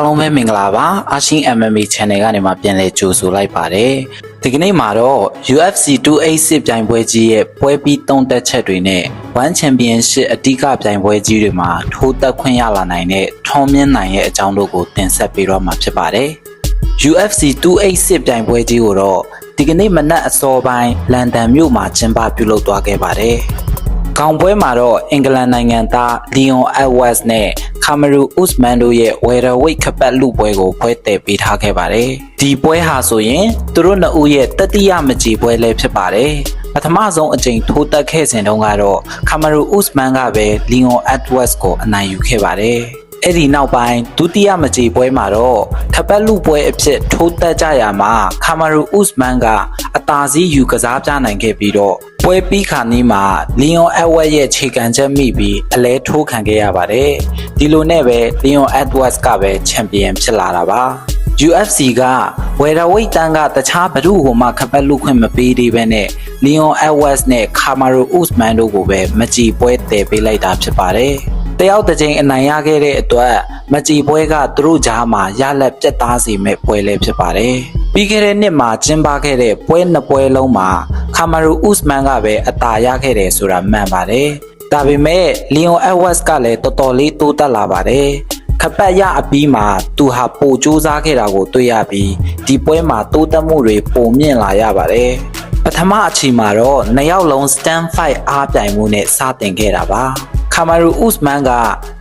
အားလုံးပဲမင်္ဂလာပါအာရှင်း MMA Channel ကနေမှပြန်လည်ကြိုဆိုလိုက်ပါတယ်ဒီကနေ့မှာတော့ UFC 286ပြိုင်ပွဲကြီးရဲ့ပွဲပြီးသုံးသက်ချက်တွေနဲ့ One Championship အဓိကပြိုင်ပွဲကြီးတွေမှာထိုးသက်ခွင့်ရလာနိုင်တဲ့ထုံးမြင့်နိုင်ရဲ့အကြောင်းတို့ကိုတင်ဆက်ပေးတော့မှာဖြစ်ပါတယ် UFC 286ပြိုင်ပွဲကြီးကိုတော့ဒီကနေ့မနက်အစောပိုင်းလန်ဒန်မြို့မှာကျင်းပပြုလုပ်သွားခဲ့ပါတယ်။ ကောင်ပွဲမှာတော့အင်္ဂလန်နိုင်ငံသားလီယွန်အက်ဝက်စ်နဲ့ကာမရူဥစမန်တို့ရဲ့ဝယ်ရဝိတ်ခပတ်လူပွဲကိုဖွဲတည်ပေးထားခဲ့ပါတယ်။ဒီပွဲဟာဆိုရင်သူတို့နှစ်ဦးရဲ့တတိယမကြီးပွဲလည်းဖြစ်ပါတယ်။ပထမဆုံးအကြိမ်ထိုးတက်ခဲ့စဉ်တုန်းကတော့ကာမရူဥစမန်ကပဲလီယွန်အက်ဝက်စ်ကိုအနိုင်ယူခဲ့ပါတယ်။အဲ့ဒီနောက်ပိုင်းဒုတိယမကြေပွဲမှာတော့ခပတ်လူပွဲအဖြစ်ထိုးတက်ကြရမှာခါမာရူဥစမန်ကအသာစီးယူကစားပြနိုင်ခဲ့ပြီးတော့ ပွဲပြီးခါနီးမှာလီယွန်အက်ဝက်ရဲ့ခြေကန်ချက်မိပြီးအလဲထိုးခံခဲ့ရပါတယ်ဒီလိုနဲ့ပဲလီယွန်အက်ဝက်စ်ကပဲချန်ပီယံဖြစ်လာတာပါ UFC ကဝယ်ရဝိတ်တန်းကတခြားဘ누구ကိုမှခပတ်လူခွင့်မပေးသေးဘဲနဲ့လီယွန်အက်ဝက်စ်နဲ့ခါမာရူဥစမန်တို့ကိုပဲမကြည်ပွဲတည်ပေးလိုက်တာဖြစ်ပါတယ် တယောက်တစ်ချိန်အနိုင်ရခဲ့တဲ့အတွက်မကြည်ပွဲကသူတို့ကြားမှာရလက်ပြတ်သားစေမဲ့ပွဲလည်းဖြစ်ပါတယ်ပြီးခဲ့တဲ့နှစ်မှာကျင်းပခဲ့တဲ့ပွဲနှစ်ပွဲလုံးမှာခါမာရူဥစမန်ကပဲအသာရခဲ့တယ်ဆိုတာမှန်ပါတယ်ဒါပေမဲ့လီယွန်အက်ဝက်စ်ကလည်းတော်တော်လေးတိုးတက်လာပါတယ်ခပတ်ရအပြီးမှာသူဟာပိုစူးစားခဲ့တာကိုတွေ့ရပြီးဒီပွဲမှာတိုးတက်မှုတွေပိုမြင့်လာရပါတယ်ပထမအချိန်မှာတော့နှစ်ယောက်လုံး stand fight အားပြိုင်မှုနဲ့စတင်ခဲ့တာပါ ခါမာရူဥစမန်က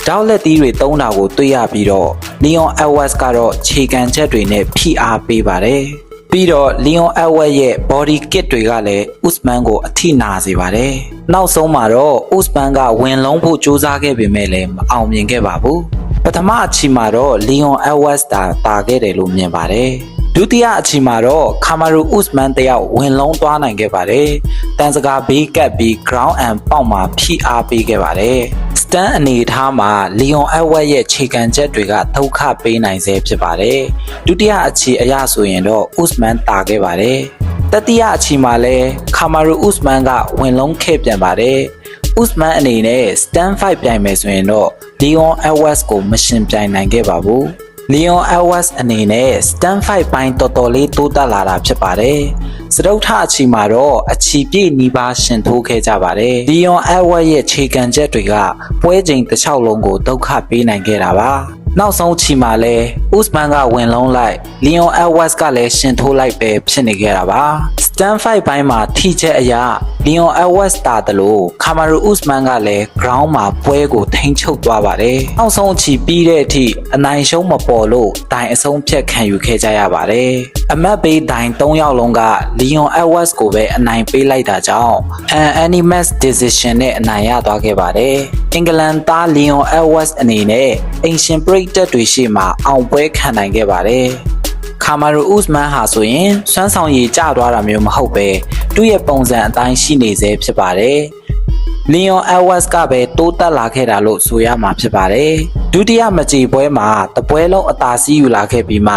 ဒေါက်လက်တီးတွေတုံးတာကိုတွေ့ရပြီးတော့လီယွန်အဝက်စ်ကတော့ခြေကန်ချက်တွေနဲ့ဖိအားပေးပါတယ်ပြီးတော့လီယွန်အဝက်ရဲ့ body kit တွေကလည်းဥစမန်ကိုအထိနာစေပါတယ်နောက်ဆုံးမှာတော့ဥစမန်ကဝင်လုံးဖို့ကြိုးစားခဲ့ပေမဲ့လည်းမအောင်မြင်ခဲ့ပါဘူးပထမအချီမှာတော့လီယွန်အဝက်စ်တာတာခဲ့တယ်လို့မြင်ပါတယ် ဒုတိယအချီမှာတော့ခါမာရူဥစမန်တယောက်ဝင်လုံးသွားနိုင်ခဲ့ပါတယ်။တန်စကာဘေးကပ်ပြီး ground and ပေါက်မှာဖိအားပေးခဲ့ပါတယ်။ stand အနေထားမှာလီယွန်အဝက်ရဲ့ခြေကန်ချက်တွေကဒုက္ခပေးနိုင်စေဖြစ်ပါတယ်။ဒုတိယအချီအရဆိုရင်တော့ဥစမန်တာခဲ့ပါတယ်။တတိယအချီမှာလည်းခါမာရူဥစမန်ကဝင်လုံးခဲ့ပြန်ပါတယ်။ဥစမန်အနေနဲ့ stand fight ပြိုင်မယ်ဆိုရင်တော့လီယွန်အဝက်ကိုမရှင်ပြိုင်နိုင်ခဲ့ပါဘူး။ Leon Elwas အနေနဲ့ stand fight ပိုင်းတော်တော်လေးတိုးတက်လာတာဖြစ်ပါတယ်။စတုထအချီမှာတော့အချီပြည့်နီးပါးရှင်ထိုးခဲ့ကြပါတယ်။ Leon Elwas ရဲ့ခြေကန်ချက်တွေကပွဲချိန်တစ်လျှောက်လုံးကိုဒုက္ခပေးနိုင်ခဲ့တာပါ။နောက်ဆုံးချီမှာလဲဥစမန်ကဝင်လုံးလိုက် Leon Elwas ကလည်းရှင်ထိုးလိုက်ပဲဖြစ်နေခဲ့တာပါ။ stand fight ပိုင်းမှာထိချက်အရာ Leon Elwas တာတလို့ခါမာရူဥစမန်ကလည်း ground မှာပွဲကိုထိန်းချုပ်သွားပါတယ်။နောက်ဆုံးအချီပြီးတဲ့အထိအနိုင်ရှုံးမပေါ်လို့တိုင်အဆုံးဖြတ်ခံယူခဲ့ကြရပါတယ်။အမတ်ပေးတိုင်၃ယောက်လုံးက Leon Elwas ကိုပဲအနိုင်ပေးလိုက်တာကြောင့် an animus decision နဲ့အနိုင်ရသွားခဲ့ပါတယ်။အင်္ဂလန်သား Leon Elwas အနေနဲ့အင်ရှင်ပရိသတ်တွေရှေ့မှာအောင်ပွဲခံနိုင်ခဲ့ပါတယ်။ ခါမာရူဥစမန်ဟာဆိုရင်စွမ်းဆောင်ရည်ကျသွားတာမျိုးမဟုတ်ပဲသူ့ရဲ့ပုံစံအတိုင်းရှိနေစေဖြစ်ပါတယ်။လီယွန်အဝက်စ်ကပဲတိုးတက်လာခဲ့တာလို့ဆိုရမှာဖြစ်ပါတယ်။ဒုတိယမကြေပွဲမှာတပွဲလုံးအသာစီးယူလာခဲ့ပြီးမှ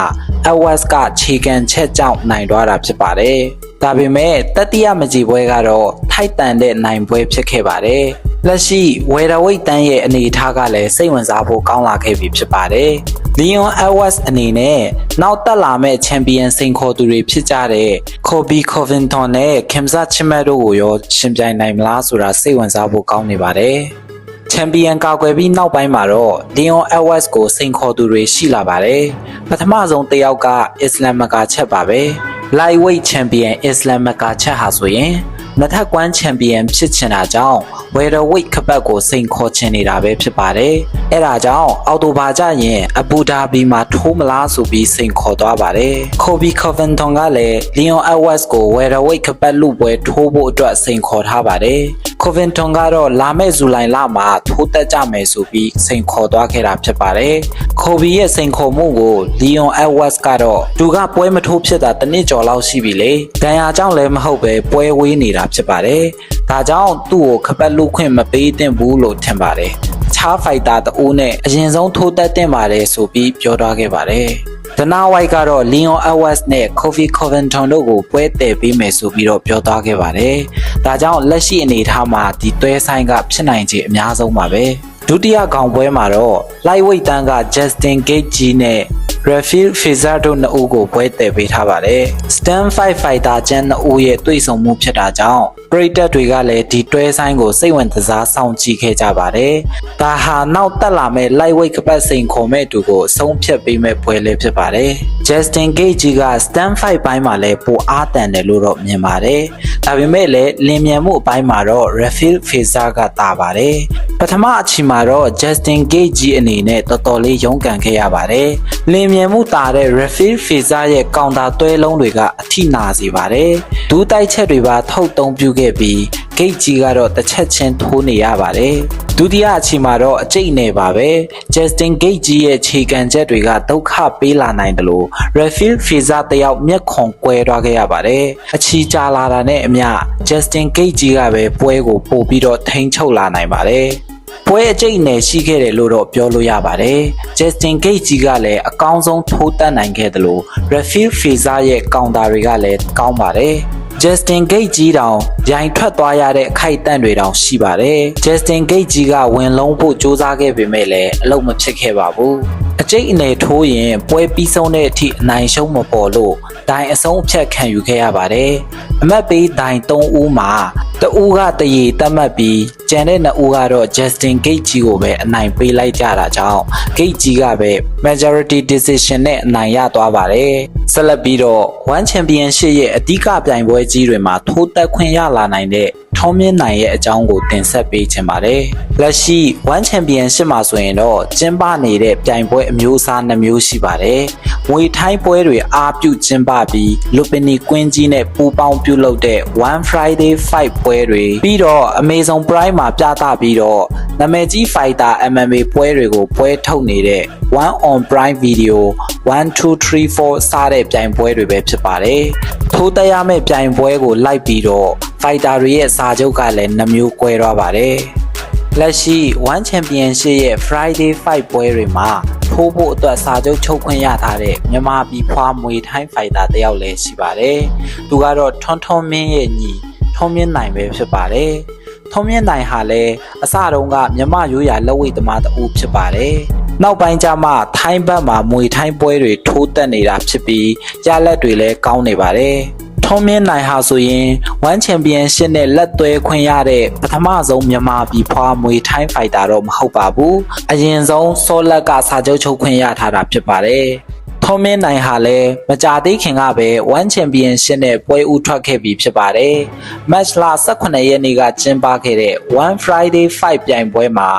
အဝက်စ်ကခြေကန်ချက်ကြောင့်နိုင်သွားတာဖြစ်ပါတယ်။ဒါပေမဲ့တတိယမကြေပွဲကတော့ထိုက်တန်တဲ့နိုင်ပွဲဖြစ်ခဲ့ပါတယ်။ လက်ရှိဝယ်ရဝိတ်တန်းရဲ့အနေအထားကလည်းစိတ်ဝင်စားဖို့ကောင်းလာခဲ့ပြီဖြစ်ပါတယ်။ Leon Edwards အနေနဲ့နောက်တက်လာမဲ့ချန်ပီယံစိန်ခေါ်သူတွေဖြစ်ကြတဲ့ Kobe Covington နဲ့ Khamzat Chimaev တို့ကိုရောရှင်ပြိုင်နိုင်မလားဆိုတာစိတ်ဝင်စားဖို့ကောင်းနေပါတယ်။ချန်ပီယံကာကွယ်ပြီးနောက်ပိုင်းမှာတော့ Leon Edwards ကိုစိန်ခေါ်သူတွေရှိလာပါတယ်။ပထမဆုံးတစ်ယောက်က Islam မကာချက်ပါပဲ။ Lightweight Champion Islam မကာချက်ဟာဆိုရင် နှစ်ထပ်ကွမ်းချန်ပီယံဖြစ်ချင်တာကြောင့်ဝယ်ရဝိတ်ခပတ်ကိုစိန်ခေါ်ချင်နေတာပဲဖြစ်ပါတယ်။အဲဒါကြောင့်အော်တိုဘာကြရင်အဘူဒါဘီမှာထိုးမလားဆိုပြီးစိန်ခေါ်သွားပါတယ်။ Kobe Covington ကလည်း Leon Edwards ကိုဝယ်ရဝိတ်ခပတ်လူပွဲထိုးဖို့အတွက်စိန်ခေါ်ထားပါတယ်။ Covington ကတော့လာမယ့်ဇူလိုင်လမှာထိုးတက်ကြမယ်ဆိုပြီးစိန်ခေါ်သွားခဲ့တာဖြစ်ပါတယ်။ Kobe ရဲ့စိန်ခေါ်မှုကို Leon Edwards ကတော့သူကပွဲမထိုးဖြစ်တာတစ်နှစ်ကျော်လောက်ရှိပြီလေ။ဒဏ်ရာကြောင့်လည်းမဟုတ်ပဲပွဲဝေးနေတာဖြစ်ပါတယ်။ဒါကြောင့်သူ့ကိုခပတ်လူခွင့်မပေးသင့်ဘူးလို့ထင်ပါတယ်။ခြားဖိုက်တာတအိုးနဲ့အရင်ဆုံးထိုးတက်တင်ပါတယ်ဆိုပြီးပြောသွားခဲ့ပါတယ်။ဒနာဝိုက်ကတော့ Leon Edwards နဲ့ Kofi Covington တို့ကိုပွဲတည်ပေးမယ်ဆိုပြီးတော့ပြောသွားခဲ့ပါတယ်။ ဒါကြောင့်လက်ရှိအနေအထားမှာဒီတွဲဆိုင်ကဖြစ်နိုင်ခြေအများဆုံးပါပဲ။ဒုတိယကောင်ပွဲမှာတော့ lightweight တန်းက Justin Gage နဲ့ Rafael Fizar တို့နှစ်ဦးကိုပွဲတည်ပေးထားပါတယ်။ Stand 5 Fighter ကျန်းနှစ်ဦးရဲ့တွေ့ဆုံမှုဖြစ်တာကြောင့်ပရိသတ်တွေကလည်းဒီတွဲဆိုင်ကိုစိတ်ဝင်စားစောင့်ကြည့်ခဲ့ကြပါတယ်။ဒါဟာနောက်တက်လာမဲ့ lightweight ကပတ်စိန်ခေါ်မဲ့သူကိုအဆုံးဖြတ်ပေးမဲ့ပွဲလေးဖြစ်ပါတယ်။ Justin Gage က Stand 5ဘိုင်းမှာလည်းပိုအားတန်တယ်လို့တော့မြင်ပါတယ်။ဒါပေမဲ့လည်းလင်မြန်မှုအပိုင်းမှာတော့ Rafael Fizar ကတာပါတယ်။ပထမအချိန်မှာတော့ Justin Gage အနေနဲ့တော်တော်လေးရုန်းကန်ခဲ့ရပါတယ်။လင်မြန်မှုတာတဲ့ Rafael Fizar ရဲ့ကောင်တာတွဲလုံးတွေကအထိနာစေပါတယ်။ဒူးတိုက်ချက်တွေပါထုတ်တုံးပြုခဲ့ပြီး Gate ကြီးကတော့တစ်ချက်ချင်းထိုးနေရပါတယ်။ဒုတိယအချိန်မှာတော့အကျိတ်နေပါပဲ Justin Gate ကြီးရဲ့ခြေကန်ချက်တွေကဒုက္ခပေးလာနိုင်တယ်လို့ Rafael Fizar တယောက်မျက်ခွန်ကွဲသွားခဲ့ရပါတယ်။အချီကြလာတာနဲ့အမျှ Justin Gate ကြီးကပဲပွဲကိုပို့ပြီးတော့ထိန်းချုပ်လာနိုင်ပါတယ်။ ပွဲအကျိတ်နယ်ရှိခဲ့တယ်လို့တော့ပြောလို့ရပါတယ်။ Justin Gate ကြီးကလည်းအကောင်းဆုံးထိုးတက်နိုင်ခဲ့တယ်လို့ Rafael Fizar ရဲ့ကောင်တာတွေကလည်းကောင်းပါတယ်။ Justin Gate ကြီးတောင်ရိုင်ထွက်သွားရတဲ့အခိုက်အတန့်တွေတောင်ရှိပါတယ်။ Justin Gate ကြီးကဝင်လုံးဖို့စူးစမ်းခဲ့ပေမဲ့လည်းအလုံးမဖြစ်ခဲ့ပါဘူး။အကျိတ်အနေထိုးရင်ပွဲပြီးဆုံးတဲ့အထိအနိုင်ရှုံးမပေါ်လို့ဒိုင်အဆုံးအဖြတ်ခံယူခဲ့ရပါတယ်။အမတ်ပေးဒိုင်3ဦးမှာ တဦးကတရေတတ်မှတ်ပြီးကျန်တဲ့နှစ်ဦးကတော့ Justin Gate ကြီးကိုပဲအနိုင်ပေးလိုက်ကြတာကြောင့် Gate ကြီးကပဲ majority decision နဲ့အနိုင်ရသွားပါတယ်။ ဆက်လက်ပြီးတော့ One Championship ရဲ့အဓိကပြိုင်ပွဲကြီးတွေမှာထိုးတက်ခွင့်ရလာနိုင်တဲ့ထုံးမြင့်နိုင်ရဲ့အကြောင်းကိုတင်ဆက်ပေးချင်ပါတယ်။လက်ရှိ One Championship မှာဆိုရင်တော့ကျင်းပနေတဲ့ပြိုင်ပွဲအမျိုးအစားနှမျိုးရှိပါတယ်။ငွေထိုင်းပွဲတွေအားပြုကျင်းပပြီးလူပနီကွင်းကြီးနဲ့ပူးပေါင်းပြုလုပ်တဲ့ One Friday Fight ပွဲတွေပြီးတော့ Amazon Prime မှာပြသပြီးတော့နာမည်ကြီး Fighter MMA ပွဲတွေကိုပွဲထုတ်နေတဲ့ One on Prime Video 1 2 3 4စတဲ့ပြိုင်ပွဲတွေပဲဖြစ်ပါတယ်။ထိုးတက်ရမယ့်ပြိုင်ပွဲကိုလိုက်ပြီးတော့ Fighter တွေရဲ့စာချုပ်ကလည်းနှမျိုး꿰သွားပါတယ်။လက်ရှိ One Championship ရဲ့ Friday Fight ပွဲတွေမှာထိုးဖို့အတွက်စာချုပ်ချုပ်ခွင့်ရထားတဲ့မြန်မာပြည်ဖွားမွေထိုင်းဖိုက်တာတယောက်လည်းရှိပါတယ်။သူကတော့ထွန်းထွန်းမင်းရဲ့ညီထွန်းမြင့်နိုင်ပဲဖြစ်ပါတယ်။ထုံးမြင့်နိုင်ဟာလည်းအစတုန်းကမြမရိုးရာလက်ဝိတ်သမားတဦးဖြစ်ပါတယ်။ နောက်ပိုင်းကျမှထိုင်းဘက်မှာမွေထိုင်းပွဲတွေထိုးတက်နေတာဖြစ်ပြီးရလက်တွေလည်းကောင်းနေပါတယ်။ထုံးမြင့်နိုင်ဟာဆိုရင် One Championship နဲ့လက်သွဲခွင့်ရတဲ့ပထမဆုံးမြန်မာပြည်ဖွားမွေထိုင်းဖိုက်တာတော့မဟုတ်ပါဘူး။အရင်ဆုံးဆောလက်ကစာချုပ်ချုပ်ခွင့်ရထားတာဖြစ်ပါတယ်။ ထုံးမင်းနိုင်ဟာလည်းမကြသေးခင်ကပဲ One Championship နဲ့ပွဲဦးထွက်ခဲ့ပြီးဖြစ်ပါတယ်။ Match လ18ရက်နေ့ကကျင်းပခဲ့တဲ့ One Friday Fight ပြိုင်ပွဲမှာ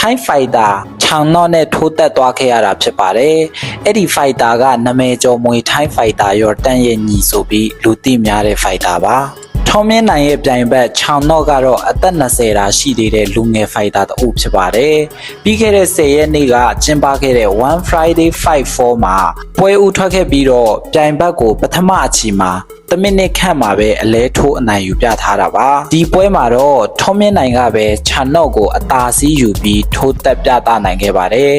Thai Fighter ချောင်နော့နဲ့ထိုးတက်သွားခဲ့ရတာဖြစ်ပါတယ်။အဲ့ဒီ Fighter ကနာမည်ကျော်မွေ Thai Fighter ရောတန်းရဲ့ညီဆိုပြီးလူသိများတဲ့ Fighter ပါ။ ထုံးမင်းနိုင်ရဲ့ပြိုင်ဘက်ချောင်တော့ကတော့အသက်20တာရှိသေးတဲ့လူငယ်ဖိုက်တာတအုပ်ဖြစ်ပါတယ်။ပြီးခဲ့တဲ့10ရက်နေ့ကကျင်းပခဲ့တဲ့ One Friday Fight 4မှာပွဲဦးထွက်ခဲ့ပြီးတော့ပြိုင်ဘက်ကိုပထမအချီမှာတမိနစ်ခန့်မှာပဲအလဲထိုးအနိုင်ယူပြထားတာပါဒီပွဲမှာတော့ထုံးမင်းနိုင်ကပဲခြံတော့ကိုအသာစီးယူပြီးထိုးတက်ပြသနိုင်ခဲ့ပါတယ်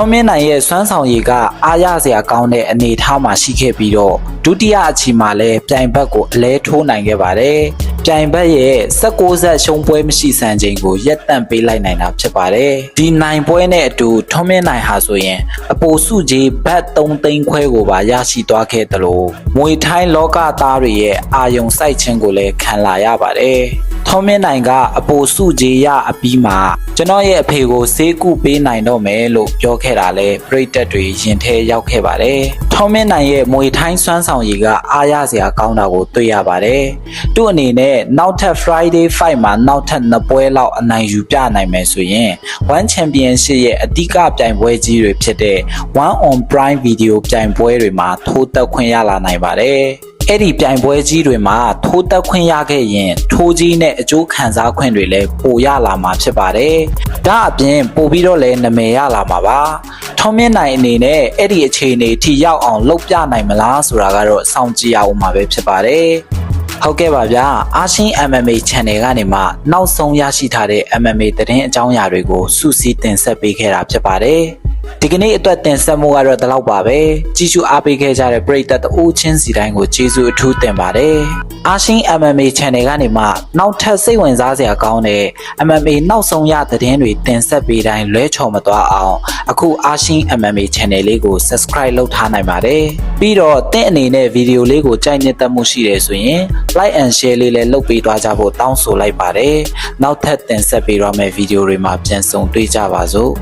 ထုံးမင်းနိုင်ရဲ့စွမ်းဆောင်ရည်ကအားရစရာကောင်းတဲ့အနေအထားမှာရှိခဲ့ပြီးတော့ဒုတိယအချီမှာလည်းပြိုင်ဘက်ကိုအလဲထိုးနိုင်ခဲ့ပါတယ်ပြိုင်ဘက်ရဲ့16ဆက်ရှုံးပွဲမရှိစံချိန်ကိုရက်တန့်ပေးလိုက်နိုင်တာဖြစ်ပါတယ်ဒီနိုင်ပွဲနဲ့အတူထုံးမင်းနိုင်ဟာဆိုရင်အပိုစုကြီးဘတ်3သိန်းခွဲကိုပါရရှိသွားခဲ့တယ်လို့မွေထိုင်းလောကသားတွေရဲ့အာယုံစိုက်ခြင်းကိုလည်းခံလာရပါတယ်ထုံးမင်းနိုင်ကအပိုစုကြီးရအပြီးမှာကျွန်တော်ရဲ့အဖေကိုဆေးကုပေးနိုင်တော့မယ်လို့ပြောခဲ့တာလဲပြိတက်တွေရင်ထဲရောက်ခဲ့ပါတယ်ထုံးမင်းနိုင်ရဲ့မွေထိုင်းစွမ်းဆောင်ရည်ကအားရစရာကောင်းတာကိုတွေ့ရပါတယ်သူ့အနေနဲ့နောက်ထပ် Friday Fight မှာနောက်ထပ်နှစ်ပွဲလောက်အနိုင်ယူပြနိုင်မယ်ဆိုရင် One Championship ရဲ့အဓိကပြိုင်ပွဲကြီးတွေဖြစ်တဲ့ One on Prime Video ပြိုင်ပွဲတွေမှာထိုးတက်ခွင့်ရလာနိုင်ပါတယ် အဲ့ဒီပြိုင်ပွဲကြီးတွေမှာထိုးတက်ခွင့်ရခဲ့ရင်ထိုးကြီးနဲ့အကျိုးခံစားခွင့်တွေလည်းပိုရလာမှာဖြစ်ပါတယ်။ဒါအပြင်ပိုပြီးတော့လည်းနာမည်ရလာမှာပါ။ထုံးမြင့်နိုင်အနေနဲ့အဲ့ဒီအခြေအနေထိရောက်အောင်လုပ်ပြနိုင်မလားဆိုတာကတော့စောင့်ကြည့်ရအောင်မှာပဲဖြစ်ပါတယ်။ဟုတ်ကဲ့ပါဗျာအာရှင်း MMA Channel ကနေမှနောက်ဆုံးရရှိထားတဲ့ MMA သတင်းအကြောင်းအရာတွေကိုစူးစီးတင်ဆက်ပေးခဲ့တာဖြစ်ပါတယ် ဒီကနေ့အတွက်တင်ဆက်မှုကတော့ဒီလောက်ပါပဲကြည့်ရှုအားပေးခဲ့ကြတဲ့ပရိသတ်အိုးချင်းစီတိုင်းကိုကျေးဇူးအထူးတင်ပါတယ်အာရှင်း MMA Channel ကနေမှနောက်ထပ်စိတ်ဝင်စားစရာကောင်းတဲ့ MMA နောက်ဆုံးရသတင်းတွေတင်ဆက်ပေးတိုင်းလွဲချော်မသွားအောင်အခုအာရှင်း MMA Channel လေးကို Subscribe လုပ်ထားနိုင်ပါတယ်ပြီးတော့တင့်အနေနဲ့ဗီဒီယိုလေးကိုကြိုက်နှစ်သက်မှုရှိတယ်ဆိုရင် Like and Share လေးလည်းလုပ်ပေးသွားကြဖို့တောင်းဆိုလိုက်ပါတယ်နောက်ထပ်တင်ဆက်ပေးရမယ့်ဗီဒီယိုတွေမှာပြန်ဆုံတွေ့ကြပါစို့